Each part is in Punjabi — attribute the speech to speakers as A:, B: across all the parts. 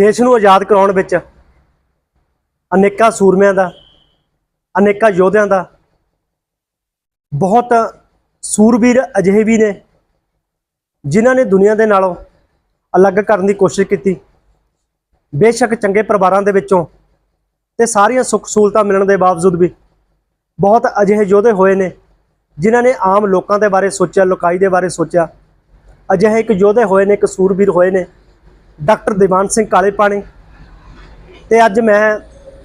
A: ਦੇਸ਼ ਨੂੰ ਆਜ਼ਾਦ ਕਰਾਉਣ ਵਿੱਚ ਅਨੇਕਾਂ ਸੂਰਮਿਆਂ ਦਾ, ਅਨੇਕਾਂ ਯੋਧਿਆਂ ਦਾ, ਬਹੁਤ ਸੂਰਬੀਰ ਅਜਿਹੇ ਵੀ ਨੇ ਜਿਨ੍ਹਾਂ ਨੇ ਦੁਨੀਆ ਦੇ ਨਾਲੋਂ ਅਲੱਗ ਕਰਨ ਦੀ ਕੋਸ਼ਿਸ਼ ਕੀਤੀ। ਬੇਸ਼ੱਕ ਚੰਗੇ ਪਰਿਵਾਰਾਂ ਦੇ ਵਿੱਚੋਂ ਤੇ ਸਾਰੀਆਂ ਸੁੱਖ ਸਹੂਲਤਾਂ ਮਿਲਣ ਦੇ ਬਾਵਜੂਦ ਵੀ ਬਹੁਤ ਅਜਿਹੇ ਯੋਧੇ ਹੋਏ ਨੇ ਜਿਨ੍ਹਾਂ ਨੇ ਆਮ ਲੋਕਾਂ ਦੇ ਬਾਰੇ ਸੋਚਿਆ, ਲੋਕਾਈ ਦੇ ਬਾਰੇ ਸੋਚਿਆ। ਅਜਿਹੇ ਇੱਕ ਯੋਧੇ ਹੋਏ ਨੇ, ਇੱਕ ਸੂਰਬੀਰ ਹੋਏ ਨੇ ਡਾਕਟਰ ਦੀਵਾਨ ਸਿੰਘ ਕਾਲੇ ਪਾਣੀ ਤੇ ਅੱਜ ਮੈਂ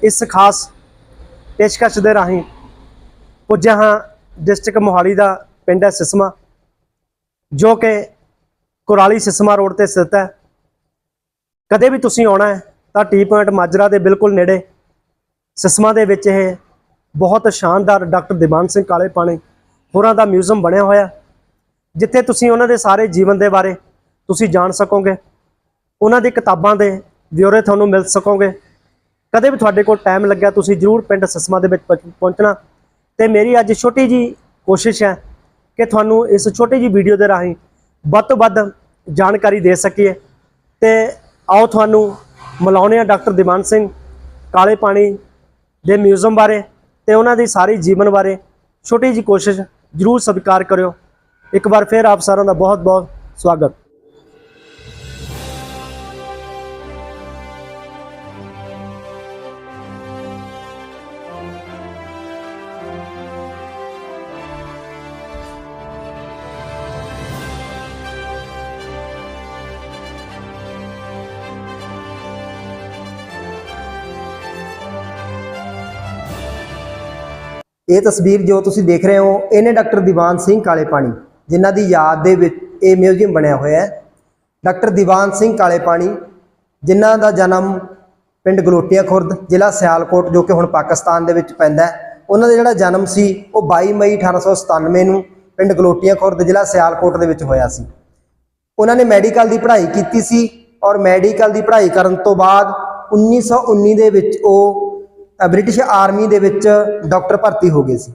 A: ਇਸ ਖਾਸ ਪੇਸ਼ਕਸ਼ ਦੇ ਰਾਹੀਂ ਪੁੱਜਿਆ ਹਾਂ ਡਿਸਟ੍ਰਿਕਟ ਮੋਹਾਲੀ ਦਾ ਪਿੰਡ ਹੈ ਸਿਸਮਾ, ਜੋ ਕਿ ਕੁਰਾਲੀ ਸਿਸਮਾ ਰੋਡ ਤੇ ਸਥਿਤ ਹੈ। ਕਦੇ ਵੀ ਤੁਸੀਂ ਆਉਣਾ ਹੈ ਤਾਂ ਟੀ ਪੁਆਇੰਟ ਮਾਜਰਾ ਦੇ ਬਿਲਕੁਲ ਨੇੜੇ ਸਿਸਮਾ ਦੇ ਵਿੱਚ ਇਹ ਬਹੁਤ ਸ਼ਾਨਦਾਰ ਡਾਕਟਰ ਦੀਵਾਨ ਸਿੰਘ ਕਾਲੇ ਪਾਣੀ ਹੋਰਾਂ ਦਾ ਮਿਊਜ਼ੀਅਮ ਬਣਿਆ ਹੋਇਆ ਜਿੱਥੇ ਤੁਸੀਂ ਉਹਨਾਂ ਦੇ ਸਾਰੇ ਜੀਵਨ ਦੇ ਬਾਰੇ ਤੁਸੀਂ ਜਾਣ ਸਕੋਗੇ। ਉਹਨਾਂ ਦੀ ਕਿਤਾਬਾਂ ਦੇ ਵਿਉਰੇ ਤੁਹਾਨੂੰ ਮਿਲ ਸਕੋਗੇ। ਕਦੇ ਵੀ ਤੁਹਾਡੇ ਕੋਲ ਟਾਈਮ ਲੱਗਿਆ, ਤੁਸੀਂ ਜਰੂਰ ਪਿੰਡ ਸਿਸਮਾ ਦੇ ਵਿੱਚ ਪਹੁੰਚ- ਪਹੁੰਚਣਾ। ਤੇ ਮੇਰੀ ਅੱਜ ਛੋਟੀ ਜੀ ਕੋਸ਼ਿਸ਼ ਹੈ ਕਿ ਤੁਹਾਨੂੰ ਇਸ ਛੋਟੀ ਜੀ ਵੀਡੀਓ ਦੇ ਰਾਹੀਂ ਵੱਧ ਤੋਂ ਵੱਧ ਜਾਣਕਾਰੀ ਦੇ ਸਕੀਏ। ਤੇ ਆਓ ਤੁਹਾਨੂੰ ਮਿਲਾਉਂਦੇ ਆ ਡਾਕਟਰ ਦੀਵਾਨ ਸਿੰਘ ਕਾਲੇ ਪਾਣੀ ਦੇ ਮਿਊਜ਼ੀਅਮ ਬਾਰੇ ਤੇ ਉਹਨਾਂ ਦੀ ਸਾਰੀ ਜੀਵਨ ਬਾਰੇ। ਛੋਟੀ ਜੀ ਕੋਸ਼ਿਸ਼ ਜਰੂਰ ਸਵੀਕਾਰ ਕਰਿਓ। ਇੱਕ ਵਾਰ ਫਿਰ ਆਪ ਸਾਰਿਆਂ ਦਾ ਬਹੁਤ ਬਹੁਤ ਸਵਾਗਤ।
B: ਇਹ ਤਸਵੀਰ ਜੋ ਤੁਸੀਂ ਦੇਖ ਰਹੇ ਹੋ, ਇਹਨੇ ਡਾਕਟਰ ਦੀਵਾਨ ਸਿੰਘ ਕਾਲੇ ਪਾਣੀ ਜਿਨ੍ਹਾਂ ਦੀ ਯਾਦ ਦੇ ਵਿੱਚ ਇਹ ਮਿਊਜ਼ੀਅਮ ਬਣਿਆ ਹੋਇਆ ਹੈ। ਡਾਕਟਰ ਦੀਵਾਨ ਸਿੰਘ ਕਾਲੇ ਪਾਣੀ ਜਿਨ੍ਹਾਂ ਦਾ ਜਨਮ ਪਿੰਡ ਗਲੋਟੀਆਂ ਖੁਰਦ, ਜ਼ਿਲ੍ਹਾ ਸਿਆਲਕੋਟ, ਜੋ ਕਿ ਹੁਣ ਪਾਕਿਸਤਾਨ ਦੇ ਵਿੱਚ ਪੈਂਦਾ ਹੈ। ਉਹਨਾਂ ਦਾ ਜਿਹੜਾ ਜਨਮ ਸੀ, ਉਹ 22 ਮਈ 1897 ਨੂੰ ਪਿੰਡ ਗਲੋਟੀਆਂ ਖੁਰਦ, ਜ਼ਿਲ੍ਹਾ ਸਿਆਲਕੋਟ ਦੇ ਵਿੱਚ ਹੋਇਆ ਸੀ। ਉਹਨਾਂ ਨੇ ਮੈਡੀਕਲ ਦੀ ਪੜ੍ਹਾਈ ਕੀਤੀ ਸੀ ਔਰ ਮੈਡੀਕਲ ਦੀ ਪੜ੍ਹਾਈ ਕਰਨ ਤੋਂ ਬਾਅਦ 1919 ਦੇ ਵਿੱਚ ਉਹ ਬ੍ਰਿਟਿਸ਼ ਆਰਮੀ ਦੇ ਵਿੱਚ ਡਾਕਟਰ ਭਰਤੀ ਹੋ ਗਏ ਸੀ।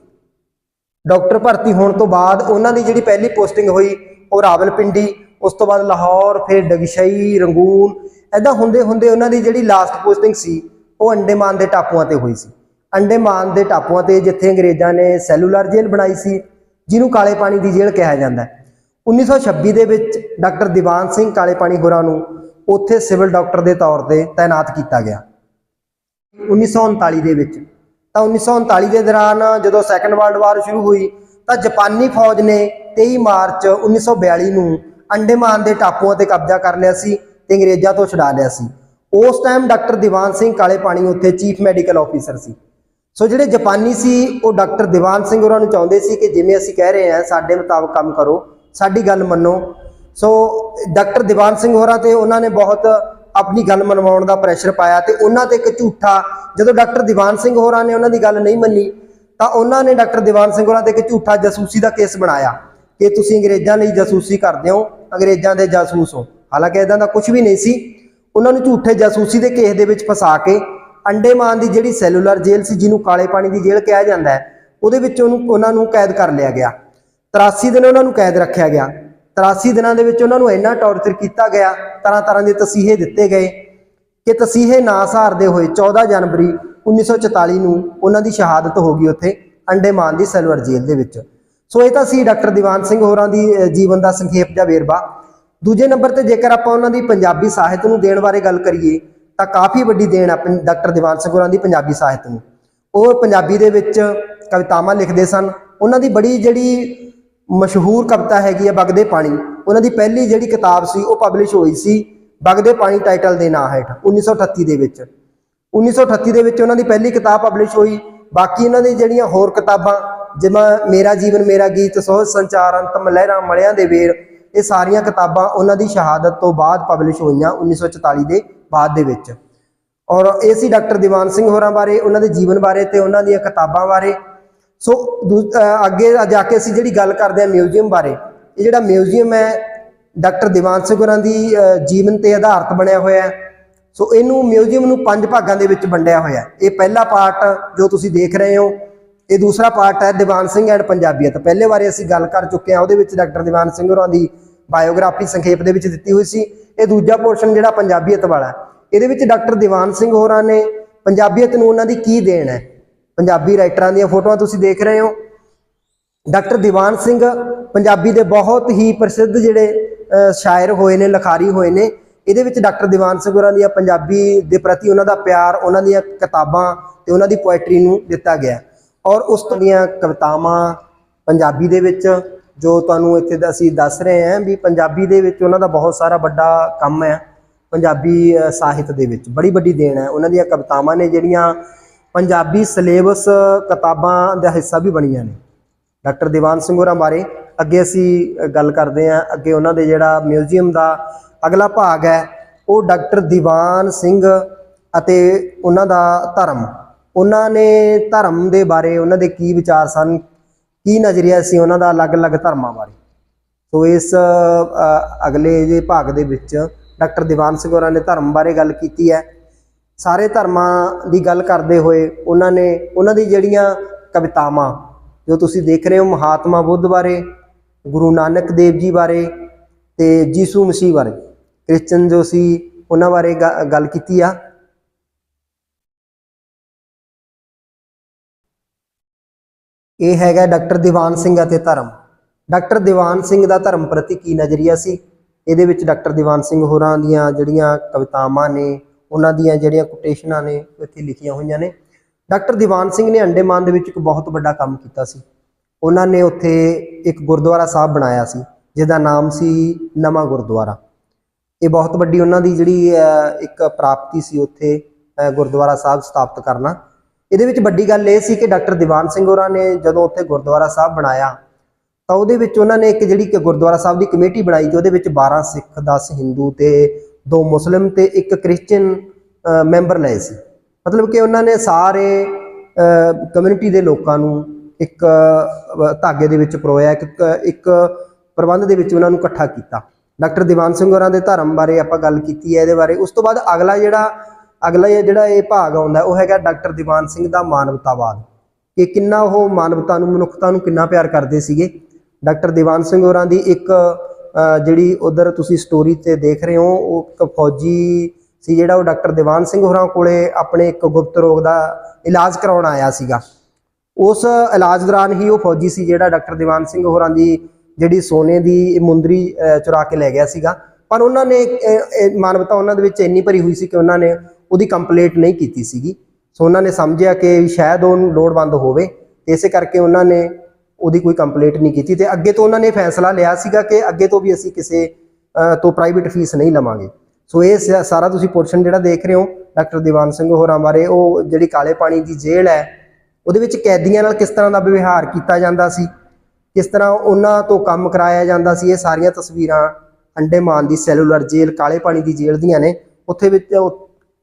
B: ਡਾਕਟਰ ਭਰਤੀ ਹੋਣ ਤੋਂ ਬਾਅਦ ਉਹਨਾਂ ਦੀ ਜਿਹੜੀ ਪਹਿਲੀ ਪੋਸਟਿੰਗ ਹੋਈ ਉਹ ਰਾਵਲਪਿੰਡੀ, ਉਸ ਤੋਂ ਬਾਅਦ ਲਾਹੌਰ, ਫਿਰ ਡਗਸ਼ਈ, ਰੰਗੂਨ ਐਦਾਂ ਹੁੰਦੇ ਹੁੰਦੇ ਉਹਨਾਂ ਦੀ ਜਿਹੜੀ ਲਾਸਟ ਪੋਸਟਿੰਗ ਸੀ, ਉਹ ਅੰਡੇਮਾਨ ਦੇ ਟਾਪੂਆਂ ਤੇ ਹੋਈ ਸੀ। ਅੰਡੇਮਾਨ ਦੇ ਟਾਪੂਆਂ ਤੇ ਜਿੱਥੇ ਅੰਗਰੇਜ਼ਾਂ ਨੇ ਸੈਲੂਲਰ ਜੇਲ੍ਹ ਬਣਾਈ ਸੀ, ਜਿਹਨੂੰ ਕਾਲੇ ਪਾਣੀ ਦੀ ਜੇਲ੍ਹ ਕਿਹਾ ਜਾਂਦਾ ਹੈ। 1926 ਦੇ ਵਿੱਚ ਡਾਕਟਰ ਦੀਵਾਨ ਸਿੰਘ ਕਾਲੇ ਪਾਣੀ ਹੋਰਾਂ ਨੂੰ ਉੱਥੇ ਸਿਵਲ ਡਾਕਟਰ ਦੇ ਤੌਰ ਤੇ ਤਾਇਨਾਤ ਕੀਤਾ ਗਿਆ। 1939 ਦੇ ਵਿੱਚ। ਤਾਂ 1939 ਦੇ ਦੌਰਾਨ ਜਦੋਂ ਸੈਕੰਡ ਵਰਲਡ ਵਾਰ ਸ਼ੁਰੂ ਹੋਈ, ਤਾਂ ਜਾਪਾਨੀ ਫੌਜ ਨੇ 23 ਮਾਰਚ 1942 ਨੂੰ ਅੰਡੇਮਾਨ ਦੇ ਟਾਪੂਆਂ ਤੇ ਕਬਜ਼ਾ ਕਰ ਲਿਆ ਸੀ ਤੇ ਅੰਗਰੇਜ਼ਾਂ ਤੋਂ ਛੁਡਾ ਲਿਆ ਸੀ। ਉਸ ਟਾਈਮ ਡਾਕਟਰ ਦੀਵਾਨ ਸਿੰਘ ਕਾਲੇ ਪਾਣੀ ਉੱਥੇ ਚੀਫ ਮੈਡੀਕਲ ਆਫੀਸਰ ਸੀ। ਸੋ ਜਿਹੜੇ ਜਾਪਾਨੀ ਸੀ, ਉਹ ਡਾਕਟਰ ਦੀਵਾਨ ਸਿੰਘ ਹੋਰਾਂ ਨੂੰ ਚਾਹੁੰਦੇ ਸੀ ਕਿ ਜਿਵੇਂ ਅਸੀਂ ਕਹਿ ਰਹੇ ਹਾਂ, ਸਾਡੇ ਮੁਤਾਬਕ ਕੰਮ ਕਰੋ, ਸਾਡੀ ਗੱਲ ਮੰਨੋ। ਸੋ ਡਾਕਟਰ ਦੀਵਾਨ ਸਿੰਘ ਹੋਰਾਂ ਤੇ ਉਹਨਾਂ ਨੇ ਬਹੁਤ ਆਪਣੀ ਗੱਲ ਮਨਵਾਉਣ ਦਾ ਪ੍ਰੈਸ਼ਰ ਪਾਇਆ ਤੇ ਉਹਨਾਂ ਤੇ ਇੱਕ ਝੂਠਾ, ਜਦੋਂ ਡਾਕਟਰ ਦੀਵਾਨ ਸਿੰਘ ਹੋਰਾਂ ਨੇ ਉਹਨਾਂ ਦੀ ਗੱਲ ਨਹੀਂ ਮੰਨੀ, ਤਾਂ ਉਹਨਾਂ ਨੇ ਡਾਕਟਰ ਦੀਵਾਨ ਸਿੰਘ ਹੋਰਾਂ ਤੇ ਇੱਕ ਝੂਠਾ ਜਾਸੂਸੀ ਦਾ ਕੇਸ ਬਣਾਇਆ ਕਿ ਤੁਸੀਂ ਅੰਗਰੇਜ਼ਾਂ ਲਈ ਜਾਸੂਸੀ ਕਰਦੇ ਹੋ, ਅੰਗਰੇਜ਼ਾਂ ਦੇ ਜਾਸੂਸ ਹੋ। ਹਾਲਾਂਕਿ ਇਦਾਂ ਦਾ ਕੁਝ ਵੀ ਨਹੀਂ ਸੀ, ਉਹਨਾਂ ਨੂੰ ਝੂਠੇ ਜਾਸੂਸੀ ਦੇ ਕੇਸ ਦੇ ਵਿੱਚ ਫਸਾ ਕੇ ਅੰਡੇਮਾਨ ਦੀ ਜਿਹੜੀ ਸੈਲੂਲਰ ਜੇਲ੍ਹ ਸੀ, ਜਿਹਨੂੰ ਕਾਲੇ ਪਾਣੀ ਦੀ ਜੇਲ੍ਹ ਕਿਹਾ ਜਾਂਦਾ ਹੈ, ਉਹਦੇ ਵਿੱਚ ਉਹਨੂੰ, ਉਹਨਾਂ ਨੂੰ ਕੈਦ ਕਰ ਲਿਆ ਗਿਆ। 83 ਦਿਨ ਉਹਨਾਂ ਨੂੰ ਕੈਦ ਰੱਖਿਆ ਗਿਆ। 83 ਦਿਨਾਂ ਦੇ ਵਿੱਚ ਉਹਨਾਂ ਨੂੰ ਇੰਨਾ ਟੌਰਚਰ ਕੀਤਾ ਗਿਆ, ਤਰ੍ਹਾਂ ਤਰ੍ਹਾਂ ਦੇ ਤਸੀਹੇ ਦਿੱਤੇ ਗਏ ਕਿ ਤਸੀਹੇ ਨਾ ਸਹਾਰਦੇ ਹੋਏ 14 ਜਨਵਰੀ 1944 ਨੂੰ ਉਹਨਾਂ ਦੀ ਸ਼ਹਾਦਤ ਹੋ ਗਈ ਉੱਥੇ ਅੰਡੇਮਾਨ ਦੀ ਸਲਵਰ ਜੇਲ੍ਹ ਦੇ ਵਿੱਚ। ਸੋ ਇਹ ਤਾਂ ਸੀ ਡਾਕਟਰ ਦੀਵਾਨ ਸਿੰਘ ਹੋਰਾਂ ਦੀ ਜੀਵਨ ਦਾ ਸੰਖੇਪ ਜਿਹਾ ਵੇਰਵਾ। ਦੂਜੇ ਨੰਬਰ ਤੇ ਜੇਕਰ ਆਪਾਂ ਉਹਨਾਂ ਦੀ ਪੰਜਾਬੀ ਸਾਹਿਤ ਨੂੰ ਦੇਣ ਬਾਰੇ ਗੱਲ ਕਰੀਏ, ਤਾਂ ਕਾਫੀ ਵੱਡੀ ਦੇਣ ਆ ਡਾਕਟਰ ਦੀਵਾਨ ਸਿੰਘ ਹੋਰਾਂ ਦੀ ਪੰਜਾਬੀ ਸਾਹਿਤ ਨੂੰ। ਉਹ ਪੰਜਾਬੀ ਦੇ ਵਿੱਚ ਕਵਿਤਾਵਾਂ ਲਿਖਦੇ ਸਨ। ਉਹਨਾਂ ਦੀ ਬੜੀ ਜਿਹੜੀ ਮਸ਼ਹੂਰ ਕਵਿਤਾ ਹੈਗੀ ਹੈ ਬਗਦੇ ਪਾਣੀ। ਉਹਨਾਂ ਦੀ ਪਹਿਲੀ ਜਿਹੜੀ ਕਿਤਾਬ ਸੀ, ਉਹ ਪਬਲਿਸ਼ ਹੋਈ ਸੀ ਬਗਦੇ ਪਾਣੀ ਟਾਈਟਲ ਦੇ ਨਾਂ ਹੇਠ 1938 ਦੇ ਵਿੱਚ। 1938 ਦੇ ਵਿੱਚ ਉਹਨਾਂ ਦੀ ਪਹਿਲੀ ਕਿਤਾਬ ਪਬਲਿਸ਼ ਹੋਈ। ਬਾਕੀ ਇਹਨਾਂ ਦੀ ਜਿਹੜੀਆਂ ਹੋਰ ਕਿਤਾਬਾਂ, ਜਿਵੇਂ ਮੇਰਾ ਜੀਵਨ, ਮੇਰਾ ਗੀਤ ਸੋਹ ਸੰਚਾਰ, ਅੰਤਮ ਲਹਿਰਾਂ, ਮਲਿਆਂ ਦੇ ਵੇਰ, ਇਹ ਸਾਰੀਆਂ ਕਿਤਾਬਾਂ ਉਹਨਾਂ ਦੀ ਸ਼ਹਾਦਤ ਤੋਂ ਬਾਅਦ ਪਬਲਿਸ਼ ਹੋਈਆਂ 1944 ਦੇ ਬਾਅਦ ਦੇ ਵਿੱਚ। ਔਰ ਇਹ ਸੀ ਡਾਕਟਰ ਦੀਵਾਨ ਸਿੰਘ ਹੋਰਾਂ ਬਾਰੇ, ਉਹਨਾਂ ਦੇ ਜੀਵਨ ਬਾਰੇ ਤੇ ਉਹਨਾਂ ਦੀਆਂ ਕਿਤਾਬਾਂ ਬਾਰੇ। ਸੋ ਦੂ- ਅੱਗੇ ਜਾ ਕੇ ਅਸੀਂ ਜਿਹੜੀ ਗੱਲ ਕਰਦੇ ਹਾਂ ਮਿਊਜ਼ੀਅਮ ਬਾਰੇ, ਇਹ ਜਿਹੜਾ ਮਿਊਜ਼ੀਅਮ ਹੈ, ਡਾਕਟਰ ਦੀਵਾਨ ਸਿੰਘ ਹੋਰਾਂ ਦੀ ਜੀਵਨ ਤੇ ਆਧਾਰਿਤ ਬਣਿਆ ਹੋਇਆ ਹੈ। ਸੋ ਇਹਨੂੰ ਮਿਊਜ਼ੀਅਮ ਨੂੰ ਪੰਜ ਭਾਗਾਂ ਦੇ ਵਿੱਚ ਵੰਡਿਆ ਹੋਇਆ ਇਹ ਪਹਿਲਾ ਪਾਰਟ ਜੋ ਤੁਸੀਂ ਦੇਖ ਰਹੇ ਹੋ, ਇਹ ਦੂਸਰਾ ਪਾਰਟ ਹੈ ਦੀਵਾਨ ਸਿੰਘ ਐਂਡ ਪੰਜਾਬੀਅਤ। ਪਹਿਲੇ ਵਾਰੇ ਅਸੀਂ ਗੱਲ ਕਰ ਚੁੱਕੇ ਹਾਂ, ਉਹਦੇ ਵਿੱਚ ਡਾਕਟਰ ਦੀਵਾਨ ਸਿੰਘ ਹੋਰਾਂ ਦੀ ਬਾਇਓਗ੍ਰਾਫੀ ਸੰਖੇਪ ਦੇ ਵਿੱਚ ਦਿੱਤੀ ਹੋਈ ਸੀ। ਇਹ ਦੂਜਾ ਪੋਰਸ਼ਨ ਜਿਹੜਾ ਪੰਜਾਬੀਅਤ ਵਾਲਾ ਇਹਦੇ ਵਿੱਚ ਡਾਕਟਰ ਦੀਵਾਨ ਸਿੰਘ ਹੋਰਾਂ ਨੇ ਪੰਜਾਬੀਅਤ ਨੂੰ ਉਹਨਾਂ ਦੀ ਕੀ ਦੇਣ ਹੈ? ਪੰਜਾਬੀ ਰਾਈਟਰਾਂ ਦੀਆਂ ਫੋਟੋਆਂ ਤੁਸੀਂ ਦੇਖ ਰਹੇ ਹੋ। ਡਾਕਟਰ ਦੀਵਾਨ ਸਿੰਘ ਪੰਜਾਬੀ ਦੇ ਬਹੁਤ ਹੀ ਪ੍ਰਸਿੱਧ ਜਿਹੜੇ ਸ਼ਾਇਰ ਹੋਏ ਨੇ, ਲਖਾਰੀ ਹੋਏ ਨੇ। ਇਹਦੇ ਵਿੱਚ ਡਾਕਟਰ ਦੀਵਾਨ ਸਿੰਘ ਹੋਰਾਂ ਦੀਆਂ ਪੰਜਾਬੀ ਦੇ ਪ੍ਰਤੀ ਉਹਨਾਂ ਦਾ ਪਿਆਰ, ਉਹਨਾਂ ਦੀਆਂ ਕਿਤਾਬਾਂ ਤੇ ਉਹਨਾਂ ਦੀ ਪੋਇਟਰੀ ਨੂੰ ਦਿੱਤਾ ਗਿਆ। ਔਰ ਉਸ ਤੋਂ ਦੀਆਂ ਕਵਿਤਾਵਾਂ ਪੰਜਾਬੀ ਦੇ ਵਿੱਚ, ਜੋ ਤੁਹਾਨੂੰ ਇੱਥੇ ਅਸੀਂ ਦੱਸ ਰਹੇ ਹਾਂ ਵੀ ਪੰਜਾਬੀ ਦੇ ਵਿੱਚ ਉਹਨਾਂ ਦਾ ਬਹੁਤ ਸਾਰਾ ਵੱਡਾ ਕੰਮ ਹੈ। ਪੰਜਾਬੀ ਸਾਹਿਤ ਦੇ ਵਿੱਚ ਬੜੀ ਵੱਡੀ ਦੇਣ ਹੈ। ਉਹਨਾਂ ਦੀਆਂ ਕਵਿਤਾਵਾਂ ਨੇ ਜਿਹੜੀਆਂ ਪੰਜਾਬੀ ਸਿਲੇਬਸ ਕਿਤਾਬਾਂ ਦਾ ਹਿੱਸਾ ਵੀ ਬਣੀਆਂ ਨੇ। ਡਾਕਟਰ ਦੀਵਾਨ ਸਿੰਘ ਹੋਰਾਂ ਬਾਰੇ ਅੱਗੇ ਅਸੀਂ ਗੱਲ ਕਰਦੇ ਹਾਂ। ਅੱਗੇ ਉਹਨਾਂ ਦੇ ਜਿਹੜਾ ਮਿਊਜ਼ੀਅਮ ਦਾ ਅਗਲਾ ਭਾਗ ਹੈ, ਉਹ ਡਾਕਟਰ ਦੀਵਾਨ ਸਿੰਘ ਅਤੇ ਉਹਨਾਂ ਦਾ ਧਰਮ। ਉਹਨਾਂ ਨੇ ਧਰਮ ਦੇ ਬਾਰੇ ਉਹਨਾਂ ਦੇ ਕੀ ਵਿਚਾਰ ਸਨ, ਕੀ ਨਜ਼ਰੀਆ ਸੀ ਉਹਨਾਂ ਦਾ ਅਲੱਗ-ਅਲੱਗ ਧਰਮਾਂ ਬਾਰੇ। ਸੋ ਇਸ ਅਗਲੇ ਜੇ ਭਾਗ ਦੇ ਵਿੱਚ ਡਾਕਟਰ ਦੀਵਾਨ ਸਿੰਘ ਹੋਰਾਂ ਨੇ ਧਰਮ ਬਾਰੇ ਗੱਲ ਕੀਤੀ ਹੈ। ਸਾਰੇ ਧਰਮਾਂ ਦੀ ਗੱਲ ਕਰਦੇ ਹੋਏ ਉਹਨਾਂ ਨੇ, ਉਹਨਾਂ ਦੀ ਜਿਹੜੀਆਂ ਕਵਿਤਾਵਾਂ, ਜੋ ਤੁਸੀਂ ਦੇਖ ਰਹੇ ਹੋ ਮਹਾਤਮਾ ਬੁੱਧ ਬਾਰੇ, ਗੁਰੂ ਨਾਨਕ ਦੇਵ ਜੀ ਬਾਰੇ ਤੇ ਜੀਸੂ ਮਸੀਹ ਬਾਰੇ, ਕ੍ਰਿਸਚਨ ਜੋ ਸੀ ਉਹਨਾਂ ਬਾਰੇ ਗ- ਗੱਲ ਕੀਤੀ ਆ। ਇਹ ਹੈਗਾ ਡਾਕਟਰ ਦੀਵਾਨ ਸਿੰਘ ਅਤੇ ਧਰਮ। ਡਾਕਟਰ ਦੀਵਾਨ ਸਿੰਘ ਦਾ ਧਰਮ ਪ੍ਰਤੀ ਕੀ ਨਜ਼ਰੀਆ ਸੀ? ਇਹਦੇ ਵਿੱਚ ਡਾਕਟਰ ਦੀਵਾਨ ਸਿੰਘ ਹੋਰਾਂ ਦੀਆਂ ਜਿਹੜੀਆਂ ਕਵਿਤਾਵਾਂ ਨੇ ਉਹਨਾਂ ਦੀਆਂ ਜਿਹੜੀਆਂ ਕੋਟੇਸ਼ਨਾਂ ਨੇ, ਇੱਥੇ ਲਿਖੀਆਂ ਹੋਈਆਂ ਨੇ। ਡਾਕਟਰ ਦੀਵਾਨ ਸਿੰਘ ਨੇ ਅੰਡੇਮਾਨ ਦੇ ਵਿੱਚ ਇੱਕ ਬਹੁਤ ਵੱਡਾ ਕੰਮ ਕੀਤਾ ਸੀ। ਉਹਨਾਂ ਨੇ ਉੱਥੇ ਇੱਕ ਗੁਰਦੁਆਰਾ ਸਾਹਿਬ ਬਣਾਇਆ ਸੀ, ਜਿਹਦਾ ਨਾਮ ਸੀ ਨਵਾਂ ਗੁਰਦੁਆਰਾ। ਇਹ ਬਹੁਤ ਵੱਡੀ ਉਹਨਾਂ ਦੀ ਜਿਹੜੀ ਇੱਕ ਪ੍ਰਾਪਤੀ ਸੀ ਉੱਥੇ ਗੁਰਦੁਆਰਾ ਸਾਹਿਬ ਸਥਾਪਿਤ ਕਰਨਾ। ਇਹਦੇ ਵਿੱਚ ਵੱਡੀ ਗੱਲ ਇਹ ਸੀ ਕਿ ਡਾਕਟਰ ਦੀਵਾਨ ਸਿੰਘ ਹੋਰਾਂ ਨੇ ਜਦੋਂ ਉੱਥੇ ਗੁਰਦੁਆਰਾ ਸਾਹਿਬ ਬਣਾਇਆ, ਤਾਂ ਉਹਦੇ ਵਿੱਚ ਉਹਨਾਂ ਨੇ ਇੱਕ ਜਿਹੜੀ ਕਿ ਗੁਰਦੁਆਰਾ ਸਾਹਿਬ ਦੀ ਕਮੇਟੀ ਬਣਾਈ ਤੇ ਉਹਦੇ ਵਿੱਚ 12 ਸਿੱਖ 10 ਹਿੰਦੂ ਤੇ ਦੋ ਮੁਸਲਿਮ ਤੇ ਇੱਕ ਕ੍ਰਿਸਚੀਅਨ ਮੈਂਬਰ ਲਏ ਸੀ। ਮਤਲਬ ਕਿ ਉਹਨਾਂ ਨੇ ਸਾਰੇ ਕਮਿਊਨਿਟੀ ਦੇ ਲੋਕਾਂ ਨੂੰ ਇੱਕ ਧਾਗੇ ਦੇ ਵਿੱਚ ਪਰੋਇਆ, ਇੱਕ ਇੱਕ ਪ੍ਰਬੰਧ ਦੇ ਵਿੱਚ ਉਹਨਾਂ ਨੂੰ ਇਕੱਠਾ ਕੀਤਾ। ਡਾਕਟਰ ਦੀਵਾਨ ਸਿੰਘ ਹੋਰਾਂ ਦੇ ਧਰਮ ਬਾਰੇ ਆਪਾਂ ਗੱਲ ਕੀਤੀ ਹੈ, ਇਹਦੇ ਬਾਰੇ। ਉਸ ਤੋਂ ਬਾਅਦ ਅਗਲਾ ਜਿਹੜਾ ਅਗਲਾ ਜਿਹੜਾ ਇਹ ਭਾਗ ਆਉਂਦਾ, ਉਹ ਹੈਗਾ ਡਾਕਟਰ ਦੀਵਾਨ ਸਿੰਘ ਦਾ ਮਾਨਵਤਾਵਾਦ। ਕਿ ਕਿੰਨਾ ਉਹ ਮਾਨਵਤਾ ਨੂੰ, ਮਨੁੱਖਤਾ ਨੂੰ ਕਿੰਨਾ ਪਿਆਰ ਕਰਦੇ ਸੀਗੇ। ਡਾਕਟਰ ਦੀਵਾਨ ਸਿੰਘ ਹੋਰਾਂ ਦੀ ਇੱਕ ਜਿਹੜੀ ਉਧਰ ਤੁਸੀਂ ਸਟੋਰੀ ਤੇ ਦੇਖ ਰਹੇ ਹੋ, ਉਹ ਇੱਕ ਫੌਜੀ ਸੀ ਜਿਹੜਾ ਉਹ ਡਾਕਟਰ ਦੀਵਾਨ ਸਿੰਘ ਹੋਰਾਂ ਕੋਲੇ ਆਪਣੇ ਇੱਕ ਗੁਪਤ ਰੋਗ ਦਾ ਇਲਾਜ ਕਰਾਉਣ ਆਇਆ ਸੀਗਾ। ਉਸ ਇਲਾਜ ਦੌਰਾਨ ਹੀ ਉਹ ਫੌਜੀ ਸੀ ਜਿਹੜਾ ਡਾਕਟਰ ਦੀਵਾਨ ਸਿੰਘ ਹੋਰਾਂ ਦੀ ਜਿਹੜੀ ਸੋਨੇ ਦੀ ਮੁੰਦਰੀ ਚੁਰਾ ਕੇ ਲੈ ਗਿਆ ਸੀਗਾ। ਪਰ ਉਹਨਾਂ ਨੇ ਮਾਨਵਤਾ ਉਹਨਾਂ ਦੇ ਵਿੱਚ ਇੰਨੀ ਭਰੀ ਹੋਈ ਸੀ ਕਿ ਉਹਨਾਂ ਨੇ ਉਹਦੀ ਕੰਪਲੀਟ ਨਹੀਂ ਕੀਤੀ ਸੀਗੀ। ਸੋ ਉਹਨਾਂ ਨੇ ਸਮਝਿਆ ਕਿ ਸ਼ਾਇਦ ਉਹਨੂੰ ਲੋੜਵੰਦ ਹੋਵੇ। ਤੇ ਇਸੇ ਕਰਕੇ ਉਹਨਾਂ ਨੇ ਉਹਦੀ ਕੋਈ ਕੰਪਲੀਟ ਨਹੀਂ ਕੀਤੀ ਤੇ ਅੱਗੇ ਤੋਂ ਉਹਨਾਂ ਨੇ ਫੈਸਲਾ ਲਿਆ ਸੀਗਾ ਕਿ ਅੱਗੇ ਤੋਂ ਵੀ ਅਸੀਂ ਕਿਸੇ ਤੋਂ ਪ੍ਰਾਈਵੇਟ ਫੀਸ ਨਹੀਂ ਲਵਾਂਗੇ। ਸੋ ਇਹ ਸਾਰਾ ਤੁਸੀਂ ਪੋਰਸ਼ਨ ਜਿਹੜਾ ਦੇਖ ਰਹੇ ਹੋ, ਡਾਕਟਰ ਦੀਵਾਨ ਸਿੰਘ ਹੋਰਾਂ ਬਾਰੇ, ਉਹ ਜਿਹੜੀ ਕਾਲੇ ਪਾਣੀ ਦੀ ਜੇਲ੍ਹ ਹੈ, ਉਹਦੇ ਵਿੱਚ ਕੈਦੀਆਂ ਨਾਲ ਕਿਸ ਤਰ੍ਹਾਂ ਦਾ ਵਿਵਹਾਰ ਕੀਤਾ ਜਾਂਦਾ ਸੀ, ਕਿਸ ਤਰ੍ਹਾਂ ਉਹਨਾਂ ਤੋਂ ਕੰਮ ਕਰਾਇਆ ਜਾਂਦਾ ਸੀ, ਇਹ ਸਾਰੀਆਂ ਤਸਵੀਰਾਂ ਅੰਡੇਮਾਨ ਦੀ ਸੈਲੂਲਰ ਜੇਲ੍ਹ, ਕਾਲੇ ਪਾਣੀ ਦੀ ਜੇਲ੍ਹ ਦੀਆਂ ਨੇ, ਉੱਥੇ ਵਿੱਚ